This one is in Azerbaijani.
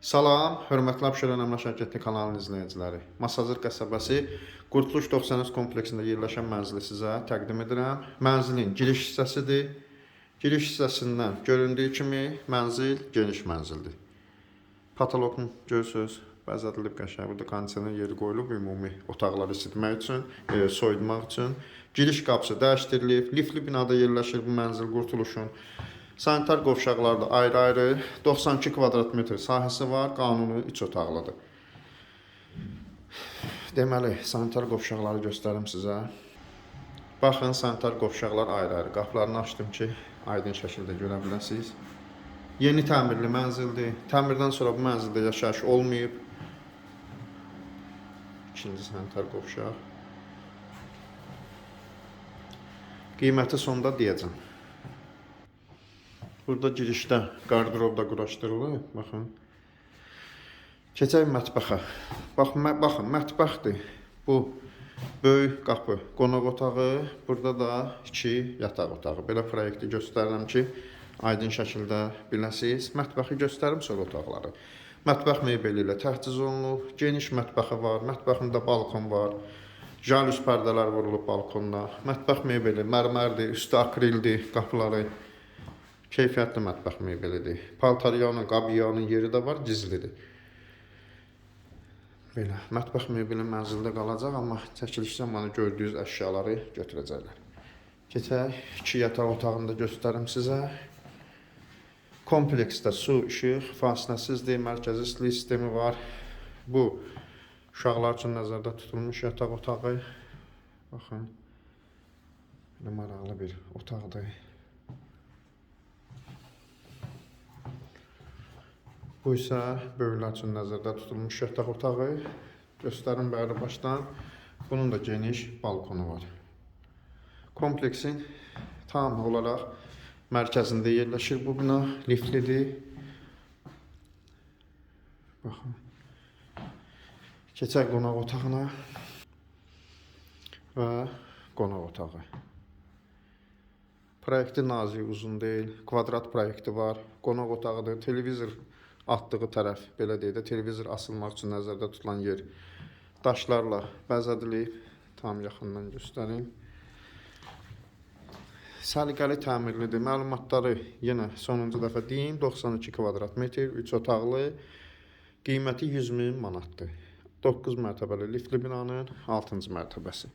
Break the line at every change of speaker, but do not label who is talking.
Salam, hörmətli Abşeron Əmlak Şirkəti kanalının izləyiciləri. Masazır qəsəbəsi Qurtuluş 93 kompleksində yerləşən mənzili sizə təqdim edirəm. Mənzilin giriş hissəsidir. Giriş hissəsindən göründüyü kimi mənzil geniş mənzildir. Patologun görsüz, bəzədilib qəşəng. Burada kondisioner yeri qoyulub ümumi otaqları isitmək üçün, e, soyutmaq üçün. Giriş qapısı dəyişdirilib. Liftli binada yerləşir bu mənzil Qurtuluşun. Sanitar qovşaqlar da ayrı-ayrı 92 kvadrat metr sahəsi var, qanuni 3 otaqlıdır. Deməli, sanitar qovşaqları göstərim sizə. Baxın, sanitar qovşaqlar ayrı-ayrı. Qapılarını açdım ki, aydın şəkildə görə biləsiniz. Yeni təmirli mənzildir. Təmirdən sonra bu mənzildə yaşayış olmayıb. İkinci sanitar qovşaq. Qiyməti sonda deyəcəm. Burada girişdə qardırob da quraşdırılıb. Baxın. Keçək mətbəxə. Bax, mə baxın, mətbəxdir. Bu böyük qapı, qonaq otağı, burada da iki yataq otağı. Belə proyekti göstərirəm ki, aydın şəkildə biləsiniz. Mətbəxi göstərim sonra otaqları. Mətbəx mebeli ilə təchiz olunub, geniş mətbəxi var, mətbəxində balkon var. Jalüz pərdələr vurulub balkonda. Mətbəx mebeli mərmərdir, üstü akrildir, qapıları keyfiyyətli mətbəx mebelidir. Paltaryanın, qabyanın yeri də var, gizlidir. Belə, mətbəx mebeli mənzildə qalacaq, amma çəkilişdə mənə gördüyünüz əşyaları götürəcəklər. Keçək, iki yataq otağını da göstərim sizə. Kompleksdə su, işıq, fasiləsizdir, mərkəzi istilik sistemi var. Bu uşaqlar üçün nəzərdə tutulmuş yataq otağı. Baxın. Belə maraqlı bir otaqdır. Bu isə böyüklər üçün nəzərdə tutulmuş yataq otağı. Göstərim bəri başdan. Bunun da geniş balkonu var. Kompleksin tam olaraq mərkəzində yerləşir bu bina. Liftlidir. Baxın. Keçək qonaq otağına və qonaq otağı. Proyekti nazik, uzun deyil. Kvadrat proyekti var. Qonaq otağıdır. Televizor atdığı tərəf, belə deyək də, televizor asılmaq üçün nəzərdə tutulan yer daşlarla bəzədilib. Tam yaxından göstərim. Səliqəli təmirlidir. Məlumatları yenə sonuncu dəfə deyim. 92 kvadrat metr, 3 otaqlı. Qiyməti 100 min manatdır. 9 mərtəbəli liftli binanın 6-cı mərtəbəsi.